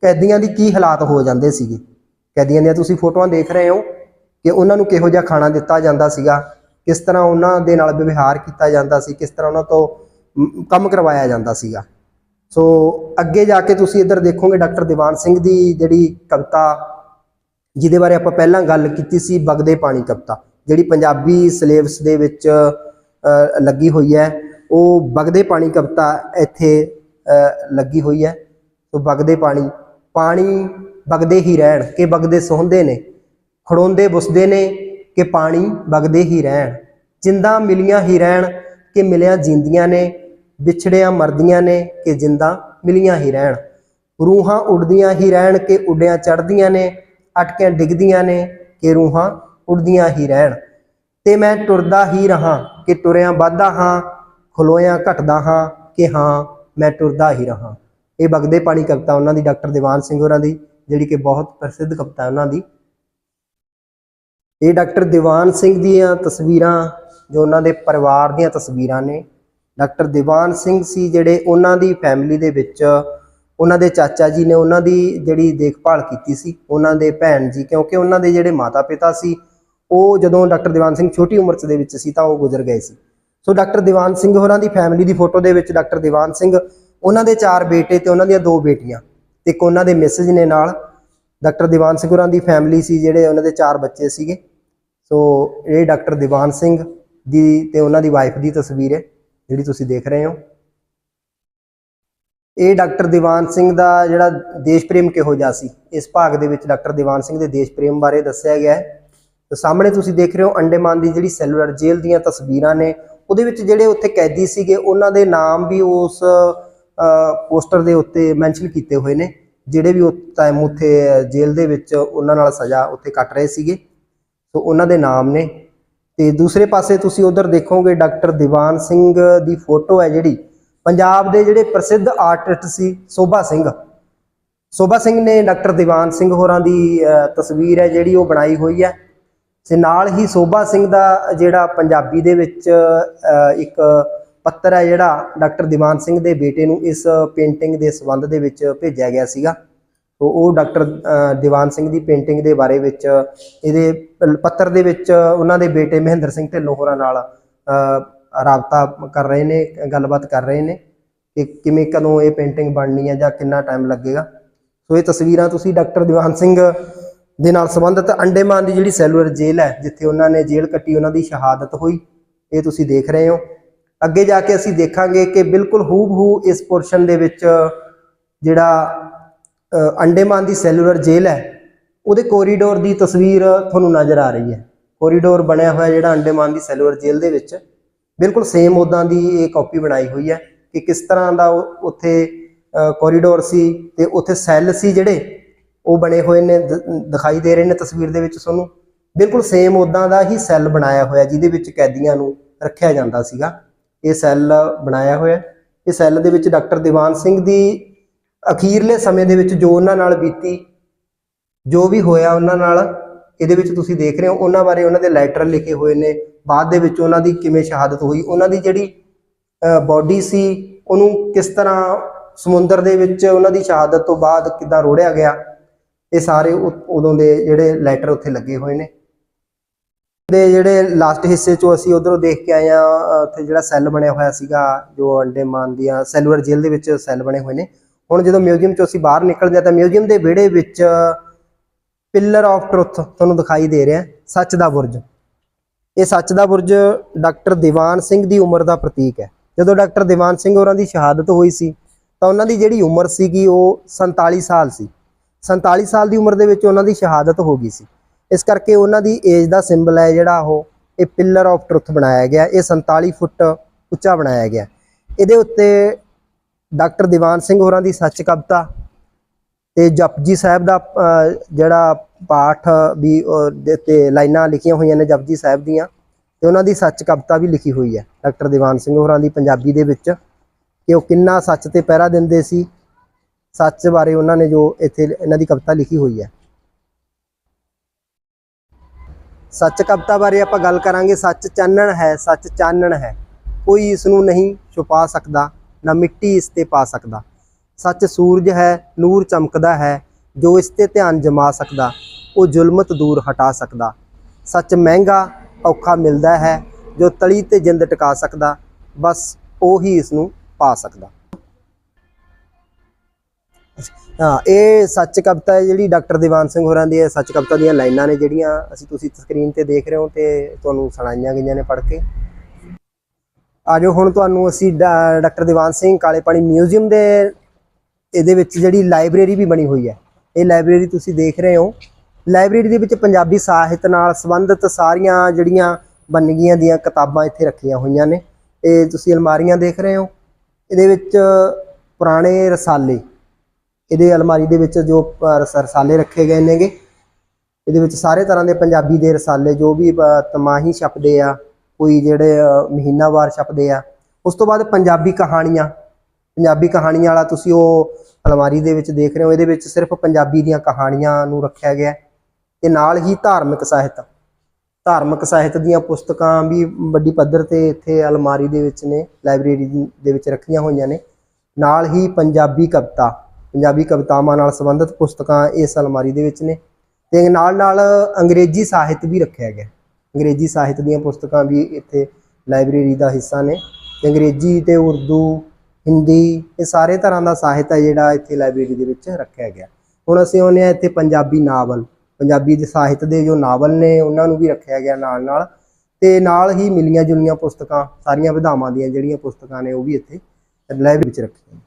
B: ਕੈਦੀਆਂ ਦੀ ਕੀ ਹਾਲਾਤ ਹੋ ਜਾਂਦੇ ਸੀਗੇ? ਕੈਦੀਆਂ ਦੀਆਂ ਤੁਸੀਂ ਫੋਟੋਆਂ ਦੇਖ ਰਹੇ ਹੋ ਕਿ ਉਹਨਾਂ ਨੂੰ ਕਿਹੋ ਜਿਹਾ ਖਾਣਾ ਦਿੱਤਾ ਜਾਂਦਾ ਸੀਗਾ, ਕਿਸ ਤਰ੍ਹਾਂ ਉਹਨਾਂ ਦੇ ਨਾਲ ਵਿਵਹਾਰ ਕੀਤਾ ਜਾਂਦਾ ਸੀ, ਕਿਸ ਤਰ੍ਹਾਂ ਉਹਨਾਂ ਤੋਂ ਕੰਮ ਕਰਵਾਇਆ ਜਾਂਦਾ ਸੀਗਾ। ਸੋ ਅੱਗੇ ਜਾ ਕੇ ਤੁਸੀਂ ਇੱਧਰ ਦੇਖੋਗੇ ਡਾਕਟਰ ਦੀਵਾਨ ਸਿੰਘ ਦੀ ਜਿਹੜੀ ਕਵਿਤਾ, ਜਿਹਦੇ ਬਾਰੇ ਆਪਾਂ ਪਹਿਲਾਂ ਗੱਲ ਕੀਤੀ ਸੀ, ਬਗਦੇ ਪਾਣੀ ਕਵਿਤਾ, ਜਿਹੜੀ ਪੰਜਾਬੀ ਸਿਲੇਬਸ ਦੇ ਵਿੱਚ ਲੱਗੀ ਹੋਈ ਹੈ। ਉਹ ਬਗਦੇ ਪਾਣੀ ਕਵਿਤਾ ਇੱਥੇ ਲੱਗੀ ਹੋਈ ਹੈ। ਸੋ ਬਗਦੇ ਪਾਣੀ ਪਾਣੀ ਬਗਦੇ ਹੀ ਰਹਿਣ, ਕਿ ਬਗਦੇ ਸੋਹੰਦੇ ਨੇ। ਖੜੋਂਦੇ ਬੁਸਦੇ ਨੇ ਕਿ ਪਾਣੀ ਬਗਦੇ ਹੀ ਰਹਿਣ। ਜਿੰਦਾ ਮਿਲੀਆਂ ਹੀ ਰਹਿਣ ਕਿ ਮਿਲਿਆਂ ਜਿੰਦੀਆਂ ਨੇ। ਵਿਛੜਿਆਂ ਮਰਦੀਆਂ ਨੇ ਕਿ ਜਿੰਦਾ ਮਿਲੀਆਂ ਹੀ ਰਹਿਣ। ਰੂਹਾਂ ਉੱਡਦੀਆਂ ਹੀ ਰਹਿਣ ਕਿ ਉੱਡਿਆਂ ਚੜਦੀਆਂ ਨੇ। ਅਟਕਿਆਂ ਡਿੱਗਦੀਆਂ ਨੇ ਕਿ ਰੂਹਾਂ ਉੱਡਦੀਆਂ ਹੀ ਰਹਿਣ। ਤੇ ਮੈਂ ਟੁਰਦਾ ਹੀ ਰਹਾ ਕਿ ਟੁਰਿਆਂ ਵੱਧਦਾ ਹਾਂ, ਖਲੋਇਆਂ ਘਟਦਾ ਹਾਂ ਕਿ ਹਾਂ, ਮੈਂ ਟੁਰਦਾ ਹੀ ਰਹਾ। ਇਹ ਬਗਦੇ ਪਾਣੀ ਕਵਿਤਾ ਉਹਨਾਂ ਦੀ, ਡਾਕਟਰ ਦੀਵਾਨ ਸਿੰਘ ਹੋਰਾਂ ਦੀ, ਜਿਹੜੀ ਕਿ ਬਹੁਤ ਪ੍ਰਸਿੱਧ ਕਵਿਤਾ ਉਹਨਾਂ ਦੀ ਇਹ ਡਾਕਟਰ ਦੀਵਾਨ ਸਿੰਘ ਦੀਆਂ ਤਸਵੀਰਾਂ, ਜੋ ਉਹਨਾਂ ਦੇ ਪਰਿਵਾਰ ਦੀਆਂ ਤਸਵੀਰਾਂ ਨੇ। ਡਾਕਟਰ ਦੀਵਾਨ ਸਿੰਘ ਸੀ ਜਿਹੜੇ ਉਹਨਾਂ ਦੀ ਫੈਮਿਲੀ ਦੇ ਵਿੱਚ, ਉਹਨਾਂ ਦੇ ਚਾਚਾ ਜੀ ਨੇ ਉਹਨਾਂ ਦੀ ਜਿਹੜੀ ਦੇਖਭਾਲ ਕੀਤੀ ਸੀ, ਉਹਨਾਂ ਦੇ ਭੈਣ ਜੀ, ਕਿਉਂਕਿ ਉਹਨਾਂ ਦੇ ਜਿਹੜੇ ਮਾਤਾ ਪਿਤਾ ਸੀ, ਉਹ ਜਦੋਂ ਡਾਕਟਰ ਦੀਵਾਨ ਸਿੰਘ ਛੋਟੀ ਉਮਰ 'ਚ ਦੇ ਵਿੱਚ ਸੀ, ਤਾਂ ਉਹ ਗੁਜ਼ਰ ਗਏ ਸੀ। ਸੋ ਡਾਕਟਰ ਦੀਵਾਨ ਸਿੰਘ ਹੋਰਾਂ ਦੀ ਫੈਮਿਲੀ ਦੀ ਫੋਟੋ ਦੇ ਵਿੱਚ ਡਾਕਟਰ ਦੀਵਾਨ ਸਿੰਘ, ਉਹਨਾਂ ਦੇ ਚਾਰ ਬੇਟੇ ਤੇ ਉਹਨਾਂ ਦੀਆਂ ਦੋ ਬੇਟੀਆਂ, ਤੇ ਇੱਕ ਉਹਨਾਂ ਦੇ ਮਿਸਿਜ ਨੇ ਨਾਲ। ਡਾਕਟਰ ਦੀਵਾਨ ਸਿੰਘ ਹੋਰਾਂ ਦੀ ਫੈਮਿਲੀ ਸੀ ਜਿਹੜੇ ਉਹਨਾਂ ਦੇ ਚਾਰ ਬੱਚੇ ਸੀਗੇ। ਸੋ ਇਹ ਡਾਕਟਰ ਦੀਵਾਨ ਸਿੰਘ ਦੀ ਤੇ ਉਹਨਾਂ ਦੀ ਵਾਈਫ ਦੀ ਤਸਵੀਰ ਹੈ, ਜਿਹੜੀ ਤੁਸੀਂ ਦੇਖ ਰਹੇ ਹੋ। ਇਹ ਡਾਕਟਰ ਦੀਵਾਨ ਸਿੰਘ ਦਾ ਜਿਹੜਾ ਦੇਸ਼ ਪ੍ਰੇਮ ਕਿਹੋ ਜਿਹਾ ਸੀ, ਇਸ ਭਾਗ ਦੇ ਵਿੱਚ ਡਾਕਟਰ ਦੀਵਾਨ ਸਿੰਘ ਦੇ ਦੇਸ਼ ਪ੍ਰੇਮ ਬਾਰੇ ਦੱਸਿਆ ਗਿਆ ਹੈ। ਤੇ ਸਾਹਮਣੇ ਤੁਸੀਂ ਦੇਖ ਰਹੇ ਹੋ ਅੰਡੇਮਾਨ ਦੀ ਜਿਹੜੀ ਸੈਲੂਲਰ ਜੇਲ੍ਹ ਦੀਆਂ ਤਸਵੀਰਾਂ ਨੇ, ਉਹਦੇ ਵਿੱਚ ਜਿਹੜੇ ਉੱਥੇ ਕੈਦੀ ਸੀਗੇ, ਉਹਨਾਂ ਦੇ ਨਾਮ ਵੀ ਉਸ ਪੋਸਟਰ ਦੇ ਉੱਤੇ ਮੈਂਸ਼ਨ ਕੀਤੇ ਹੋਏ ਨੇ, ਜਿਹੜੇ ਵੀ ਉਸ ਟਾਈਮ ਉੱਥੇ ਜੇਲ੍ਹ ਦੇ ਵਿੱਚ ਉਹਨਾਂ ਨਾਲ ਸਜ਼ਾ ਉੱਥੇ ਕੱਟ ਰਹੇ ਸੀਗੇ। ਸੋ ਉਹਨਾਂ ਦੇ ਨਾਮ ਨੇ। ਤੇ ਦੂਸਰੇ ਪਾਸੇ ਤੁਸੀਂ ਉਧਰ ਦੇਖੋਗੇ ਡਾਕਟਰ ਦੀਵਾਨ ਸਿੰਘ ਦੀ ਫੋਟੋ ਹੈ ਜਿਹੜੀ। ਪੰਜਾਬ ਦੇ ਜਿਹੜੇ ਪ੍ਰਸਿੱਧ ਆਰਟਿਸਟ ਸੀ, ਸੋਭਾ ਸਿੰਘ। ਸੋਭਾ ਸਿੰਘ ਨੇ ਡਾਕਟਰ ਦੀਵਾਨ ਸਿੰਘ ਹੋਰਾਂ ਦੀ ਤਸਵੀਰ ਹੈ ਜਿਹੜੀ ਉਹ ਬਣਾਈ ਹੋਈ ਹੈ। ਤੇ ਨਾਲ ਹੀ ਸੋਭਾ ਸਿੰਘ ਦਾ ਜਿਹੜਾ ਪੰਜਾਬੀ ਦੇ ਵਿੱਚ ਇੱਕ ਪੱਤਰ ਹੈ ਜਿਹੜਾ ਡਾਕਟਰ ਦੀਵਾਨ ਸਿੰਘ ਦੇ ਬੇਟੇ ਨੂੰ ਇਸ ਪੇਂਟਿੰਗ ਦੇ ਸੰਬੰਧ ਦੇ ਵਿੱਚ ਭੇਜਿਆ ਗਿਆ ਸੀਗਾ। ਤੋ ਉਹ ਡਾਕਟਰ ਦੀਵਾਨ ਸਿੰਘ ਦੀ ਪੇਂਟਿੰਗ ਦੇ ਬਾਰੇ ਵਿੱਚ, ਇਹਦੇ ਪੱਤਰ ਦੇ ਵਿੱਚ ਉਹਨਾਂ ਦੇ ਬੇਟੇ ਮਹਿੰਦਰ ਸਿੰਘ ਢਿੱਲੋਂ ਹੋਰਾਂ ਨਾਲ ਰਾਬਤਾ ਕਰ ਰਹੇ ਨੇ, ਗੱਲਬਾਤ ਕਰ ਰਹੇ ਨੇ ਕਿ ਕਿਵੇਂ ਕਦੋਂ ਇਹ ਪੇਂਟਿੰਗ ਬਣਨੀ ਹੈ ਜਾਂ ਕਿੰਨਾ ਟਾਈਮ ਲੱਗੇਗਾ। ਸੋ ਇਹ ਤਸਵੀਰਾਂ ਤੁਸੀਂ ਡਾਕਟਰ ਦੀਵਾਨ ਸਿੰਘ ਦੇ ਨਾਲ ਸੰਬੰਧਿਤ ਅੰਡੇਮਾਨ ਦੀ ਜਿਹੜੀ ਸੈਲੂਲਰ ਜੇਲ੍ਹ ਹੈ, ਜਿੱਥੇ ਉਹਨਾਂ ਨੇ ਜੇਲ੍ਹ ਕੱਟੀ, ਉਹਨਾਂ ਦੀ ਸ਼ਹਾਦਤ ਹੋਈ, ਇਹ ਤੁਸੀਂ ਦੇਖ ਰਹੇ ਹੋ। ਅੱਗੇ ਜਾ ਕੇ ਅਸੀਂ ਦੇਖਾਂਗੇ ਕਿ ਬਿਲਕੁਲ ਹੂਬ ਹੂ ਇਸ ਪੋਰਸ਼ਨ ਦੇ ਵਿੱਚ ਜਿਹੜਾ ਅੰਡੇਮਾਨ ਦੀ ਸੈਲੂਲਰ ਜੇਲ੍ਹ ਹੈ। ਉਹਦੇ ਕੋਰੀਡੋਰ ਦੀ ਤਸਵੀਰ ਤੁਹਾਨੂੰ ਨਜ਼ਰ ਆ ਰਹੀ ਹੈ। ਕੋਰੀਡੋਰ ਬਣਿਆ ਹੋਇਆ ਜਿਹੜਾ ਅੰਡੇਮਾਨ ਦੀ ਸੈਲੂਲਰ ਜੇਲ੍ਹ ਦੇ ਵਿੱਚ। ਬਿਲਕੁਲ ਸੇਮ ਉਦਾਂ ਦੀ ਇਹ ਕਾਪੀ ਬਣਾਈ ਹੋਈ ਹੈ ਕਿ ਕਿਸ ਤਰ੍ਹਾਂ ਦਾ ਉਹ- ਉੱਥੇ ਕੋਰੀਡੋਰ ਸੀ ਤੇ ਉੱਥੇ ਸੈੱਲ ਸੀ ਜਿਹੜੇ, ਉਹ ਬਣੇ ਹੋਏ ਨੇ, ਦ- ਦਿਖਾਈ ਦੇ ਰਹੇ ਨੇ ਤਸਵੀਰ ਦੇ ਵਿੱਚ ਤੁਹਾਨੂੰ। ਬਿਲਕੁਲ ਸੇਮ ਉਦਾਂ ਦਾ ਹੀ ਸੈੱਲ ਬਣਾਇਆ ਹੋਇਆ, ਜਿਹਦੇ ਵਿੱਚ ਕੈਦੀਆਂ ਨੂੰ ਰੱਖਿਆ ਜਾਂਦਾ ਸੀਗਾ। ਇਹ ਸੈੱਲ ਬਣਾਇਆ ਹੋਇਆ। ਇਹ ਸੈੱਲ ਦੇ ਵਿੱਚ ਡਾਕਟਰ ਦੀਵਾਨ ਸਿੰਘ ਦੀ ਅਖੀਰਲੇ ਸਮੇਂ ਦੇ ਵਿੱਚ ਜੋ ਉਹਨਾਂ ਨਾਲ ਬੀਤੀ, ਜੋ ਵੀ ਹੋਇਆ ਉਹਨਾਂ ਨਾਲ, ਇਹਦੇ ਵਿੱਚ ਤੁਸੀਂ ਦੇਖ ਰਹੇ ਹੋ, ਉਹਨਾਂ ਬਾਰੇ ਉਹਨਾਂ ਦੇ ਲੈਟਰ ਲਿਖੇ ਹੋਏ ਨੇ, ਬਾਅਦ ਦੇ ਵਿੱਚ ਉਹਨਾਂ ਦੀ ਕਿਵੇਂ ਸ਼ਹਾਦਤ ਹੋਈ, ਉਹਨਾਂ ਦੀ ਜਿਹੜੀ ਬਾਡੀ ਸੀ, ਉਹਨੂੰ ਕਿਸ ਤਰ੍ਹਾਂ ਸਮੁੰਦਰ ਦੇ ਵਿੱਚ ਉਹਨਾਂ ਦੀ ਸ਼ਹਾਦਤ ਤੋਂ ਬਾਅਦ ਕਿੱਦਾਂ ਰੋੜਿਆ ਗਿਆ, ਇਹ ਸਾਰੇ ਉਦੋਂ ਦੇ ਜਿਹੜੇ ਲੈਟਰ ਉੱਥੇ ਲੱਗੇ ਹੋਏ ਨੇ। ਦੇ ਜਿਹੜੇ ਲਾਸਟ ਹਿੱਸੇ ਚੋਂ ਅਸੀਂ ਉਧਰੋਂ ਦੇਖ ਕੇ ਆਏ ਆ ਉੱਥੇ ਜਿਹੜਾ ਸੈੱਲ ਬਣਿਆ ਹੋਇਆ ਸੀਗਾ, ਜੋ ਅੰਡੇਮਾਨ ਦੀਆਂ ਸੈਲੂਲਰ ਜੇਲ੍ਹ ਦੇ ਵਿੱਚ ਸੈੱਲ ਬਣੇ ਹੋਏ ਨੇ ਹੁਣ ਜਦੋਂ ਮਿਊਜ਼ੀਅਮ ਚੋਂ ਅਸੀਂ ਬਾਹਰ ਨਿਕਲਦੇ ਆ ਤਾਂ ਮਿਊਜ਼ੀਅਮ ਦੇ ਵਿਹੜੇ ਵਿੱਚ ਪਿਲਰ ਆਫ ਟਰੁੱਥ ਤੁਹਾਨੂੰ ਦਿਖਾਈ ਦੇ ਰਿਹਾ ਸੱਚ ਦਾ ਬੁਰਜ। ਇਹ ਸੱਚ ਦਾ ਬੁਰਜ ਡਾਕਟਰ ਦੀਵਾਨ ਸਿੰਘ ਦੀ ਉਮਰ ਦਾ ਪ੍ਰਤੀਕ ਹੈ। ਜਦੋਂ ਡਾਕਟਰ ਦੀਵਾਨ ਸਿੰਘ ਹੋਰਾਂ ਦੀ ਸ਼ਹਾਦਤ ਹੋਈ ਸੀ, ਤਾਂ ਉਹਨਾਂ ਦੀ ਜਿਹੜੀ ਉਮਰ ਸੀਗੀ ਉਹ 47 ਸਾਲ ਸੀ। 47 ਸਾਲ ਦੀ ਉਮਰ ਦੇ ਵਿੱਚ ਉਹਨਾਂ ਦੀ ਸ਼ਹਾਦਤ ਹੋ ਗਈ ਸੀ। ਇਸ ਕਰਕੇ ਉਹਨਾਂ ਦੀ ਏਜ ਦਾ ਸਿੰਬਲ ਹੈ ਜਿਹੜਾ ਉਹ, ਇਹ ਪਿਲਰ ਆਫ ਟਰੁੱਥ ਬਣਾਇਆ ਗਿਆ, ਇਹ 47 ਫੁੱਟ ਉੱਚਾ ਬਣਾਇਆ ਗਿਆ। ਇਹਦੇ ਉੱਤੇ ਡਾਕਟਰ ਦੀਵਾਨ ਸਿੰਘ ਹੋਰਾਂ ਦੀ ਸੱਚ ਕਵਿਤਾ ਤੇ ਜਪਜੀ ਸਾਹਿਬ ਦਾ ਜਿਹੜਾ ਪਾਠ ਵੀ ਅਹ, ਤੇ ਲਾਈਨਾਂ ਲਿਖੀਆਂ ਹੋਈਆਂ ਨੇ ਜਪਜੀ ਸਾਹਿਬ ਦੀਆਂ ਤੇ ਉਹਨਾਂ ਦੀ ਸੱਚ ਕਵਿਤਾ ਵੀ ਲਿਖੀ ਹੋਈ ਹੈ ਡਾਕਟਰ ਦੀਵਾਨ ਸਿੰਘ ਹੋਰਾਂ ਦੀ ਪੰਜਾਬੀ ਦੇ ਵਿੱਚ ਕਿ ਉਹ ਕਿੰਨਾ ਸੱਚ ਤੇ ਪਹਿਰਾ ਦਿੰਦੇ ਸੀ ਸੱਚ ਬਾਰੇ ਉਹਨਾਂ ਨੇ ਜੋ ਇੱਥੇ ਇਹਨਾਂ ਦੀ ਕਵਿਤਾ ਲਿਖੀ ਹੋਈ ਹੈ। ਸੱਚ ਕਵਿਤਾ ਬਾਰੇ ਆਪਾਂ ਗੱਲ ਕਰਾਂਗੇ ਸੱਚ ਚਾਨਣ ਹੈ ਸੱਚ ਚਾਨਣ ਹੈ ਕੋਈ ਇਸ ਨੂੰ ਨਹੀਂ ਛੁਪਾ ਸਕਦਾ। ਨਾ ਮਿੱਟੀ ਇਸ ਤੇ ਪਾ ਸਕਦਾ। ਸੱਚ ਸੂਰਜ ਹੈ, ਨੂਰ ਚਮਕਦਾ ਹੈ, ਜੋ ਇਸ ਤੇ ਧਿਆਨ ਜਮਾ ਸਕਦਾ, ਉਹ ਜ਼ੁਲਮਤ ਦੂਰ ਹਟਾ ਸਕਦਾ। ਸੱਚ ਮਹਿੰਗਾ, ਔਖਾ ਮਿਲਦਾ ਹੈ, ਜੋ ਤਲੀ ਤੇ ਜਿੰਦ ਟਿਕਾ ਸਕਦਾ, ਬਸ ਉਹ ਹੀ ਇਸ ਨੂੰ ਪਾ ਸਕਦਾ। ਹਾਂ, ਇਹ ਸੱਚ ਕਵਿਤਾ ਹੈ ਜਿਹੜੀ ਡਾਕਟਰ ਦੀਵਾਨ ਸਿੰਘ ਹੋਰਾਂ ਦੀ ਹੈ ਸੱਚ ਕਵਿਤਾ ਦੀਆਂ ਲਾਈਨਾਂ ਨੇ ਜਿਹੜੀਆਂ ਅਸੀਂ ਤੁਸੀਂ ਸਕਰੀਨ ਤੇ ਦੇਖ ਰਹੇ ਹੋ ਤੇ ਤੁਹਾਨੂੰ ਸੁਣਾਈਆਂ ਗਈਆਂ ਨੇ ਪੜ੍ਹ ਕੇ। ਆਜੋ ਹੁਣ ਤੁਹਾਨੂੰ ਅਸੀਂ ਡਾ- ਡਾਕਟਰ ਦੀਵਾਨ ਸਿੰਘ ਕਾਲੇ ਪਾਣੀ ਮਿਊਜ਼ੀਅਮ ਦੇ ਇਹਦੇ ਵਿੱਚ ਜਿਹੜੀ ਲਾਇਬ੍ਰੇਰੀ ਵੀ ਬਣੀ ਹੋਈ ਹੈ, ਇਹ ਲਾਇਬ੍ਰੇਰੀ ਤੁਸੀਂ ਦੇਖ ਰਹੇ ਹੋ। ਲਾਇਬ੍ਰੇਰੀ ਦੇ ਵਿੱਚ ਪੰਜਾਬੀ ਸਾਹਿਤ ਨਾਲ ਸੰਬੰਧਿਤ ਸਾਰੀਆਂ ਜਿਹੜੀਆਂ ਬੰਨਗੀਆਂ ਦੀਆਂ ਕਿਤਾਬਾਂ ਇੱਥੇ ਰੱਖੀਆਂ ਹੋਈਆਂ ਨੇ। ਇਹ ਤੁਸੀਂ ਅਲਮਾਰੀਆਂ ਦੇਖ ਰਹੇ ਹੋ। ਇਹਦੇ ਵਿੱਚ ਪੁਰਾਣੇ ਰਸਾਲੇ, ਇਹਦੇ ਅਲਮਾਰੀ ਦੇ ਵਿੱਚ ਜੋ ਰਸ- ਰਸਾਲੇ ਰੱਖੇ ਗਏ ਨੇਗੇ। ਇਹਦੇ ਵਿੱਚ ਸਾਰੇ ਤਰ੍ਹਾਂ ਦੇ ਪੰਜਾਬੀ ਦੇ ਰਸਾਲੇ, ਜੋ ਵੀ ਤਮਾਹੀ ਛਪਦੇ ਆ ਕੋਈ ਜਿਹੜੇ ਮਹੀਨਾਵਾਰ ਛਪਦੇ ਆ। ਉਸ ਤੋਂ ਬਾਅਦ ਪੰਜਾਬੀ ਕਹਾਣੀਆਂ। ਪੰਜਾਬੀ ਕਹਾਣੀਆਂ ਵਾਲਾ ਤੁਸੀਂ ਉਹ ਅਲਮਾਰੀ ਦੇ ਵਿੱਚ ਦੇਖ ਰਹੇ ਹੋ। ਇਹਦੇ ਵਿੱਚ ਸਿਰਫ ਪੰਜਾਬੀ ਦੀਆਂ ਕਹਾਣੀਆਂ ਨੂੰ ਰੱਖਿਆ ਗਿਆ। ਹੈ ਤੇ ਨਾਲ ਹੀ ਧਾਰਮਿਕ ਸਾਹਿਤ। ਧਾਰਮਿਕ ਸਾਹਿਤ ਦੀਆਂ ਪੁਸਤਕਾਂ ਵੀ ਵੱਡੀ ਪੱਧਰ ਤੇ ਇੱਥੇ ਅਲਮਾਰੀ ਦੇ ਵਿੱਚ ਨੇ, ਲਾਇਬ੍ਰੇਰੀ ਦੇ ਵਿੱਚ ਰੱਖੀਆਂ ਹੋਈਆਂ ਨੇ। ਨਾਲ ਹੀ ਪੰਜਾਬੀ ਕਵਿਤਾ। ਪੰਜਾਬੀ ਕਵਿਤਾਵਾਂ ਨਾਲ ਸੰਬੰਧਿਤ ਪੁਸਤਕਾਂ ਇਸ ਅਲਮਾਰੀ ਦੇ ਵਿੱਚ ਨੇ। ਤੇ ਨਾਲ ਨਾਲ ਅੰਗਰੇਜ਼ੀ ਸਾਹਿਤ ਵੀ ਰੱਖਿਆ ਗਿਆ। ਅੰਗਰੇਜ਼ੀ ਸਾਹਿਤ ਦੀਆਂ ਪੁਸਤਕਾਂ ਵੀ ਇੱਥੇ ਲਾਇਬ੍ਰੇਰੀ ਦਾ ਹਿੱਸਾ ਨੇ ਤੇ ਅੰਗਰੇਜ਼ੀ ਤੇ ਉਰਦੂ, ਹਿੰਦੀ ਇਹ ਸਾਰੇ ਤਰ੍ਹਾਂ ਦਾ ਸਾਹਿਤ ਹੈ ਜਿਹੜਾ ਇੱਥੇ ਲਾਇਬ੍ਰੇਰੀ ਦੇ ਵਿੱਚ ਰੱਖਿਆ ਗਿਆ। ਹੁਣ ਅਸੀਂ ਆਉਂਦੇ ਹਾਂ ਇੱਥੇ ਪੰਜਾਬੀ ਨਾਵਲ। ਪੰਜਾਬੀ ਦੇ ਸਾਹਿਤ ਦੇ ਜੋ ਨਾਵਲ ਨੇ ਉਹਨਾਂ ਨੂੰ ਵੀ ਰੱਖਿਆ ਗਿਆ ਨਾਲ ਨਾਲ ਤੇ ਨਾਲ ਹੀ ਮਿਲੀਆਂ ਜੁਲੀਆਂ ਪੁਸਤਕਾਂ, ਸਾਰੀਆਂ ਵਿਧਾਵਾਂ ਦੀਆਂ ਜਿਹੜੀਆਂ ਪੁਸਤਕਾਂ ਨੇ ਉਹ ਵੀ ਇੱਥੇ ਲਾਇਬ੍ਰੇਰੀ ਵਿੱਚ ਰੱਖੀਆਂ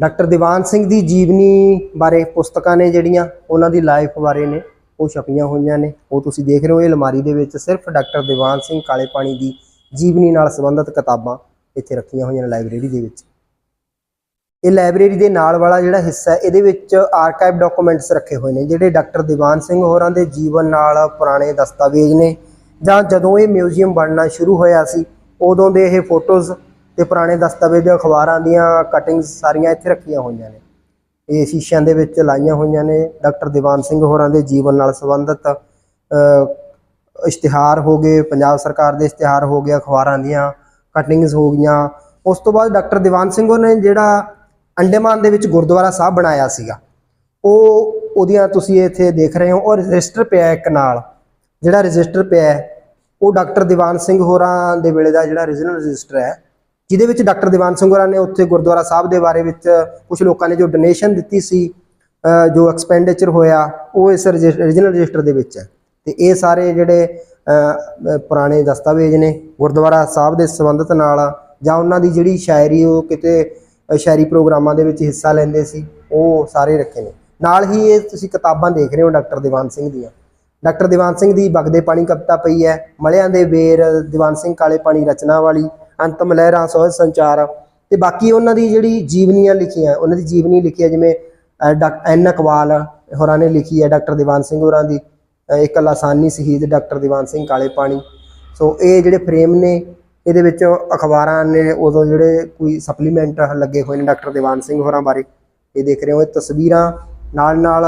B: ਡਾਕਟਰ ਦੀਵਾਨ ਸਿੰਘ ਦੀ ਜੀਵਨੀ ਬਾਰੇ ਪੁਸਤਕਾਂ ਨੇ ਜਿਹੜੀਆਂ, ਉਹਨਾਂ ਦੀ ਲਾਈਫ ਬਾਰੇ ਨੇ। ਉਹ ਛਪੀਆਂ ਹੋਈਆਂ ਨੇ। ਉਹ ਤੁਸੀਂ ਦੇਖ ਰਹੇ ਹੋ, ਇਹ ਅਲਮਾਰੀ ਦੇ ਵਿੱਚ ਸਿਰਫ ਡਾਕਟਰ ਦੀਵਾਨ ਸਿੰਘ ਕਾਲੇ ਪਾਣੀ ਦੀ ਜੀਵਨੀ ਨਾਲ ਸੰਬੰਧਿਤ ਕਿਤਾਬਾਂ ਇੱਥੇ ਰੱਖੀਆਂ ਹੋਈਆਂ ਨੇ ਲਾਇਬ੍ਰੇਰੀ ਦੇ ਵਿੱਚ। ਇਹ ਲਾਇਬ੍ਰੇਰੀ ਦੇ ਨਾਲ ਵਾਲਾ ਜਿਹੜਾ ਹਿੱਸਾ ਇਹਦੇ ਵਿੱਚ ਆਰਕਾਈਵ ਡਾਕੂਮੈਂਟਸ ਰੱਖੇ ਹੋਏ ਨੇ, ਜਿਹੜੇ ਡਾਕਟਰ ਦੀਵਾਨ ਸਿੰਘ ਹੋਰਾਂ ਦੇ ਜੀਵਨ ਨਾਲ ਪੁਰਾਣੇ ਦਸਤਾਵੇਜ਼ ਨੇ। ਜਾਂ ਜਦੋਂ ਇਹ ਮਿਊਜ਼ੀਅਮ ਬਣਨਾ ਸ਼ੁਰੂ ਹੋਇਆ ਸੀ, ਉਦੋਂ ਦੇ ਇਹ ਫੋਟੋਜ਼ ਤੇ ਪੁਰਾਣੇ ਦਸਤਾਵੇਜ਼, ਅਖਬਾਰਾਂ ਦੀਆਂ ਕਟਿੰਗਸ ਸਾਰੀਆਂ ਇੱਥੇ ਰੱਖੀਆਂ ਹੋਈਆਂ ਨੇ। ਇਹ ਸ਼ੀਸ਼ਿਆਂ ਦੇ ਵਿੱਚ ਲਾਈਆਂ ਹੋਈਆਂ ਨੇ। ਡਾਕਟਰ ਦੀਵਾਨ ਸਿੰਘ ਹੋਰਾਂ ਦੇ ਜੀਵਨ ਨਾਲ ਸੰਬੰਧਿਤ ਇਸ਼ਤਿਹਾਰ ਹੋ ਗਏ। ਪੰਜਾਬ ਸਰਕਾਰ ਦੇ ਇਸ਼ਤਿਹਾਰ ਹੋ ਗਏ ਅਖਬਾਰਾਂ ਦੀਆਂ ਕਟਿੰਗਸ ਹੋ ਗਈਆਂ। ਉਸ ਤੋਂ ਬਾਅਦ ਡਾਕਟਰ ਦੀਵਾਨ ਸਿੰਘ ਹੋਰਾਂ ਨੇ ਜਿਹੜਾ ਅੰਡੇਮਾਨ ਦੇ ਵਿੱਚ ਗੁਰਦੁਆਰਾ ਸਾਹਿਬ ਬਣਾਇਆ ਸੀਗਾ, ਉਹ, ਉਹਦੀਆਂ ਤੁਸੀਂ ਇੱਥੇ ਦੇਖ ਰਹੇ ਹੋ। ਔਰ ਰਜਿਸਟਰ ਪਿਆ ਇੱਕ ਨਾਲ, ਜਿਹੜਾ ਰਜਿਸਟਰ ਪਿਆ ਉਹ ਡਾਕਟਰ ਦੀਵਾਨ ਸਿੰਘ ਹੋਰਾਂ ਦੇ ਵੇਲੇ ਦਾ ਜਿਹੜਾ origignal ਰਜਿਸਟਰ ਹੈ ਜਿਹਦੇ ਵਿੱਚ ਡਾਕਟਰ ਦੀਵਾਨ ਸਿੰਘ ਹੋਰਾਂ ਨੇ ਉੱਥੇ ਗੁਰਦੁਆਰਾ ਸਾਹਿਬ ਦੇ ਬਾਰੇ ਵਿੱਚ ਕੁਝ ਲੋਕਾਂ ਨੇ ਜੋ ਡੋਨੇਸ਼ਨ ਦਿੱਤੀ ਸੀ ਜੋ ਐਕਸਪੈਂਡੀਚਰ ਹੋਇਆ, ਉਹ ਇਸ origignal ਰਜਿਸਟਰ ਦੇ ਵਿੱਚ ਹੈ। ਤੇ ਇਹ ਸਾਰੇ ਜਿਹੜੇ ਪੁਰਾਣੇ ਦਸਤਾਵੇਜ਼ ਨੇ, ਗੁਰਦੁਆਰਾ ਸਾਹਿਬ ਦੇ ਸੰਬੰਧਿਤ ਨਾਲ, ਜਾਂ ਉਹਨਾਂ ਦੀ ਜਿਹੜੀ ਸ਼ਾਇਰੀ, ਉਹ ਕਿਤੇ ਸ਼ਾਇਰੀ ਪ੍ਰੋਗਰਾਮਾਂ ਦੇ ਵਿੱਚ ਹਿੱਸਾ ਲੈਂਦੇ ਸੀ, ਉਹ ਸਾਰੇ ਰੱਖੇ ਨੇ। ਨਾਲ ਹੀ ਇਹ ਤੁਸੀਂ ਕਿਤਾਬਾਂ ਦੇਖ ਰਹੇ ਹੋ ਡਾਕਟਰ ਦੀਵਾਨ ਸਿੰਘ ਦੀਆਂ। ਡਾਕਟਰ ਦੀਵਾਨ ਸਿੰਘ ਦੀ ਬਗਦੇ ਪਾਣੀ ਕਵਿਤਾ ਪਈ ਹੈ, ਮਲਿਆਂ ਦੇ ਵੇਰ ਦੀਵਾਨ ਸਿੰਘ ਕਾਲੇ ਪਾਣੀ ਰਚਨਾ ਵਾਲੀ ਅੰਤਮ ਲਹਿਰਾਂ ਸੋਹਜ ਸੰਚਾਰ ਤੇ ਬਾਕੀ ਉਹਨਾਂ ਦੀ ਜਿਹੜੀ ਜੀਵਨੀਆਂ ਲਿਖੀਆਂ ਉਹਨਾਂ ਦੀ ਜੀਵਨੀ ਲਿਖੀ ਹੈ ਜਿਵੇਂ ਅ, ਡਾਕ ਐਨ ਅਕਵਾਲ ਹੋਰਾਂ ਨੇ ਲਿਖੀ ਹੈ ਡਾਕਟਰ ਦੀਵਾਨ ਸਿੰਘ ਹੋਰਾਂ ਦੀ ਇੱਕ ਲਾਸਾਨੀ ਸ਼ਹੀਦ ਡਾਕਟਰ ਦੀਵਾਨ ਸਿੰਘ ਕਾਲੇ ਪਾਣੀ ਸੋ ਇਹ ਜਿਹੜੇ ਫਰੇਮ ਨੇ ਇਹਦੇ ਵਿੱਚ ਅਖਬਾਰਾਂ ਨੇ ਉਦੋਂ ਜਿਹੜੇ ਕੋਈ ਸਪਲੀਮੈਂਟ ਲੱਗੇ ਹੋਏ ਨੇ ਡਾਕਟਰ ਦੀਵਾਨ ਸਿੰਘ ਹੋਰਾਂ ਬਾਰੇ ਇਹ ਦੇਖ ਰਹੇ ਹੋ ਇਹ ਤਸਵੀਰਾਂ ਨਾਲ ਨਾਲ